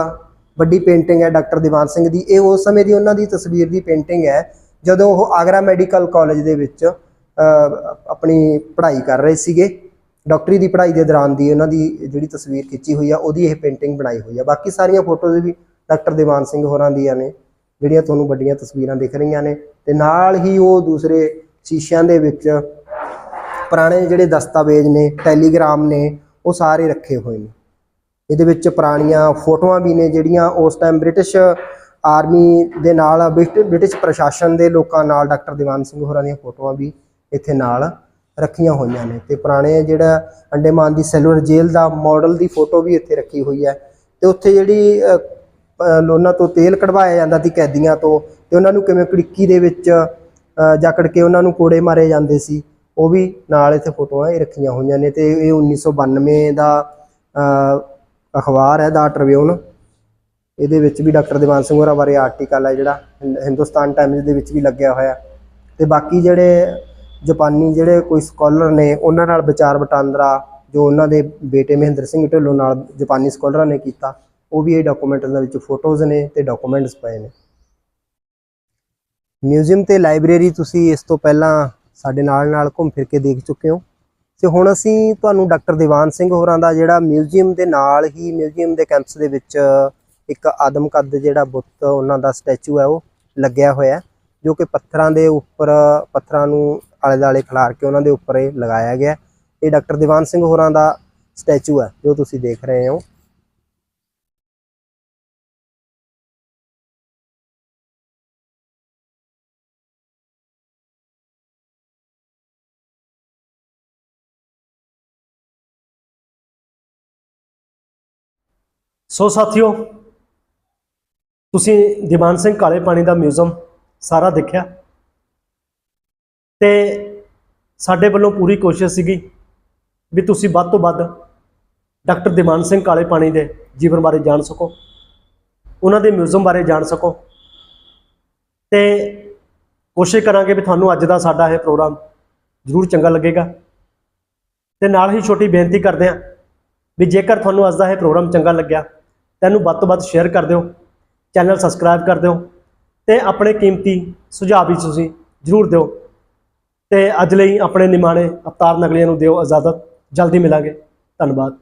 B: ਵੱਡੀ ਪੇਂਟਿੰਗ ਹੈ ਡਾਕਟਰ ਦੀਵਾਨ ਸਿੰਘ ਦੀ। ਇਹ ਉਸ ਸਮੇਂ ਦੀ ਉਹਨਾਂ ਦੀ ਤਸਵੀਰ ਦੀ ਪੇਂਟਿੰਗ ਹੈ ਜਦੋਂ ਉਹ ਆਗਰਾ ਮੈਡੀਕਲ ਕਾਲਜ ਦੇ ਵਿੱਚ ਆਪਣੀ ਪੜ੍ਹਾਈ ਕਰ ਰਹੇ ਸੀਗੇ। ਡਾਕਟਰੀ ਦੀ ਪੜ੍ਹਾਈ ਦੇ ਦੌਰਾਨ ਦੀ ਉਹਨਾਂ ਦੀ ਜਿਹੜੀ ਤਸਵੀਰ ਖਿੱਚੀ ਹੋਈ ਆ, ਉਹਦੀ ਇਹ ਪੇਂਟਿੰਗ ਬਣਾਈ ਹੋਈ ਆ। ਬਾਕੀ ਸਾਰੀਆਂ ਫੋਟੋਜ਼ ਵੀ ਡਾਕਟਰ ਦੀਵਾਨ ਸਿੰਘ ਹੋਰਾਂ ਦੀਆਂ ਨੇ, ਜਿਹੜੀਆਂ ਤੁਹਾਨੂੰ ਵੱਡੀਆਂ ਤਸਵੀਰਾਂ ਦਿਖ ਰਹੀਆਂ ਨੇ। ਤੇ ਨਾਲ ਹੀ ਉਹ ਦੂਸਰੇ ਸ਼ੀਸ਼ਿਆਂ ਦੇ ਵਿੱਚ ਪੁਰਾਣੇ ਜਿਹੜੇ ਦਸਤਾਵੇਜ਼ ਨੇ, ਟੈਲੀਗ੍ਰਾਮ ਨੇ, ਉਹ ਸਾਰੇ ਰੱਖੇ ਹੋਏ ਨੇ। ਇਹਦੇ ਵਿੱਚ ਪੁਰਾਣੀਆਂ ਫੋਟੋਆਂ ਵੀ ਨੇ ਜਿਹੜੀਆਂ ਉਸ ਟਾਈਮ ਬ੍ਰਿਟਿਸ਼ ਆਰਮੀ ਦੇ ਨਾਲ ਬ੍ਰਿਟ- ਬ੍ਰਿਟਿਸ਼ ਪ੍ਰਸ਼ਾਸਨ ਦੇ ਲੋਕਾਂ ਨਾਲ ਡਾਕਟਰ ਦੀਵਾਨ ਸਿੰਘ ਹੋਰਾਂ ਦੀਆਂ ਫੋਟੋਆਂ ਵੀ ਇੱਥੇ ਨਾਲ ਰੱਖੀਆਂ ਹੋਈਆਂ ਨੇ ਤੇ ਪੁਰਾਣੇ ਜਿਹੜਾ ਅੰਡੇਮਾਨ ਦੀ ਸੈਲੂਲਰ ਜੇਲ੍ਹ ਦਾ ਮਾਡਲ ਦੀ ਫੋਟੋ ਵੀ ਇੱਥੇ ਰੱਖੀ ਹੋਈ ਹੈ ਤੇ ਉੱਥੇ ਜਿਹੜੀ ਅ, ਉਹਨਾਂ ਤੋਂ ਤੇਲ ਕਢਵਾਇਆ ਜਾਂਦਾ ਸੀ ਕੈਦੀਆਂ ਤੋਂ ਤੇ ਉਹਨਾਂ ਨੂੰ ਕਿਵੇਂ ਕੜਿੱਕੀ ਦੇ ਵਿੱਚ ਅ, ਜਕੜ ਕੇ ਉਹਨਾਂ ਨੂੰ ਕੋੜੇ ਮਾਰੇ ਜਾਂਦੇ ਸੀ ਉਹ ਵੀ ਨਾਲ ਇੱਥੇ ਫੋਟੋਆਂ ਇਹ ਰੱਖੀਆਂ ਹੋਈਆਂ ਨੇ ਤੇ ਇਹ 1992 ਦਾ ਅਖਬਾਰ ਹੈ ਦਾ ਟ੍ਰਿਬਿਊਨ ਇਹਦੇ ਵਿੱਚ ਵੀ ਡਾਕਟਰ ਦੀਵਾਨ ਸਿੰਘ ਹੋਰਾਂ ਬਾਰੇ ਆਰਟੀਕਲ ਹੈ ਜਿਹੜਾ ਹਿੰਦੁਸਤਾਨ ਟਾਈਮਜ਼ ਦੇ ਵਿੱਚ ਵੀ ਲੱਗਿਆ ਹੋਇਆ। ਤੇ ਬਾਕੀ ਜਿਹੜੇ ਜਾਪਾਨੀ ਜਿਹੜੇ ਕੋਈ ਸਕਾਲਰ ਨੇ, ਉਹਨਾਂ ਨਾਲ ਵਿਚਾਰ ਵਟਾਂਦਰਾ ਜੋ ਉਹਨਾਂ ਦੇ ਬੇਟੇ ਮਹਿੰਦਰ ਸਿੰਘ ਢਿੱਲੋਂ ਨਾਲ ਜਾਪਾਨੀ ਸਕਾਲਰਾਂ ਨੇ ਕੀਤਾ, ਉਹ ਵੀ ਇਹ ਡਾਕੂਮੈਂਟਸ ਦੇ ਵਿੱਚ ਫੋਟੋਜ਼ ਨੇ ਤੇ ਡਾਕੂਮੈਂਟਸ ਪਏ ਨੇ। ਮਿਊਜ਼ੀਅਮ ਤੇ ਲਾਇਬ੍ਰੇਰੀ ਤੁਸੀਂ ਇਸ ਤੋਂ ਪਹਿਲਾਂ ਸਾਡੇ ਨਾਲ ਨਾਲ ਘੁੰਮ ਫਿਰ ਕੇ ਦੇਖ ਚੁੱਕੇ ਹੋ। ਤੇ ਹੁਣ ਅਸੀਂ ਤੁਹਾਨੂੰ ਡਾਕਟਰ ਦੀਵਾਨ ਸਿੰਘ ਹੋਰਾਂ ਦਾ ਜਿਹੜਾ ਮਿਊਜ਼ੀਅਮ ਦੇ ਨਾਲ ਹੀ ਮਿਊਜ਼ੀਅਮ ਦੇ ਕੈਂਪਸ ਦੇ ਵਿੱਚ ਇੱਕ ਆਦਮ ਕੱਦ ਜਿਹੜਾ ਬੁੱਤ ਉਹਨਾਂ ਦਾ ਸਟੈਚੂ ਹੈ, ਉਹ ਲੱਗਿਆ ਹੋਇਆ ਜੋ ਕਿ ਪੱਥਰਾਂ ਦੇ ਉੱਪਰ, ਪੱਥਰਾਂ ਨੂੰ ਆਲੇ ਦਾਲੇ ਖਿਲਾਰ ਕੇ ਉਹਨਾਂ ਦੇ ਉੱਪਰ ਇਹ ਲਗਾਇਆ ਗਿਆ ਇਹ ਡਾਕਟਰ ਦੀਵਾਨ ਸਿੰਘ ਹੋਰਾਂ ਦਾ ਸਟੈਚੂ ਹੈ, ਜੋ ਤੁਸੀਂ ਦੇਖ ਰਹੇ ਹੋ।
A: ਸੋ ਸਾਥੀਓ, ਤੁਸੀਂ ਦੀਵਾਨ ਸਿੰਘ ਕਾਲੇ ਪਾਣੀ ਦਾ ਮਿਊਜ਼ੀਅਮ ਸਾਰਾ ਦੇਖਿਆ? ਤੇ ਸਾਡੇ ਵੱਲੋਂ ਪੂਰੀ ਕੋਸ਼ਿਸ਼ ਸੀਗੀ ਵੀ ਤੁਸੀਂ ਵੱਧ ਤੋਂ ਵੱਧ ਡਾਕਟਰ ਦੀਵਾਨ ਸਿੰਘ ਕਾਲੇ ਪਾਣੀ ਦੇ ਜੀਵਨ ਬਾਰੇ ਜਾਣ ਸਕੋ, ਉਹਨਾਂ ਦੇ ਮਿਊਜ਼ੀਅਮ ਬਾਰੇ ਜਾਣ ਸਕੋ ਤੇ ਕੋਸ਼ਿਸ਼ ਕਰਾਂਗੇ ਵੀ ਤੁਹਾਨੂੰ ਅੱਜ ਦਾ ਸਾਡਾ ਇਹ ਪ੍ਰੋਗਰਾਮ ਜ਼ਰੂਰ ਚੰਗਾ ਲੱਗੇਗਾ। ਤੇ ਨਾਲ ਹੀ ਛੋਟੀ ਬੇਨਤੀ ਕਰਦੇ ਹਾਂ ਵੀ ਜੇਕਰ ਤੁਹਾਨੂੰ ਅੱਜ ਦਾ ਇਹ ਪ੍ਰੋਗਰਾਮ ਚੰਗਾ ਲੱਗਿਆ ਤਾਂ ਇਹਨੂੰ ਵੱਧ ਤੋਂ ਵੱਧ ਸ਼ੇਅਰ ਕਰ ਦਿਓ, ਚੈਨਲ ਸਬਸਕ੍ਰਾਈਬ ਕਰ ਦਿਓ ਤੇ ਆਪਣੇ ਕੀਮਤੀ ਸੁਝਾਅ ਵੀ ਤੁਸੀਂ ਜ਼ਰੂਰ ਦਿਓ। ਤੇ ਅੱਜ ਲਈ ਆਪਣੇ ਨਿਮਾਣੇ ਅਵਤਾਰ ਨਗਲੀਆਂ ਨੂੰ ਦਿਓ ਇਜਾਜ਼ਤ। ਜਲਦੀ ਮਿਲਾਂਗੇ। ਧੰਨਵਾਦ।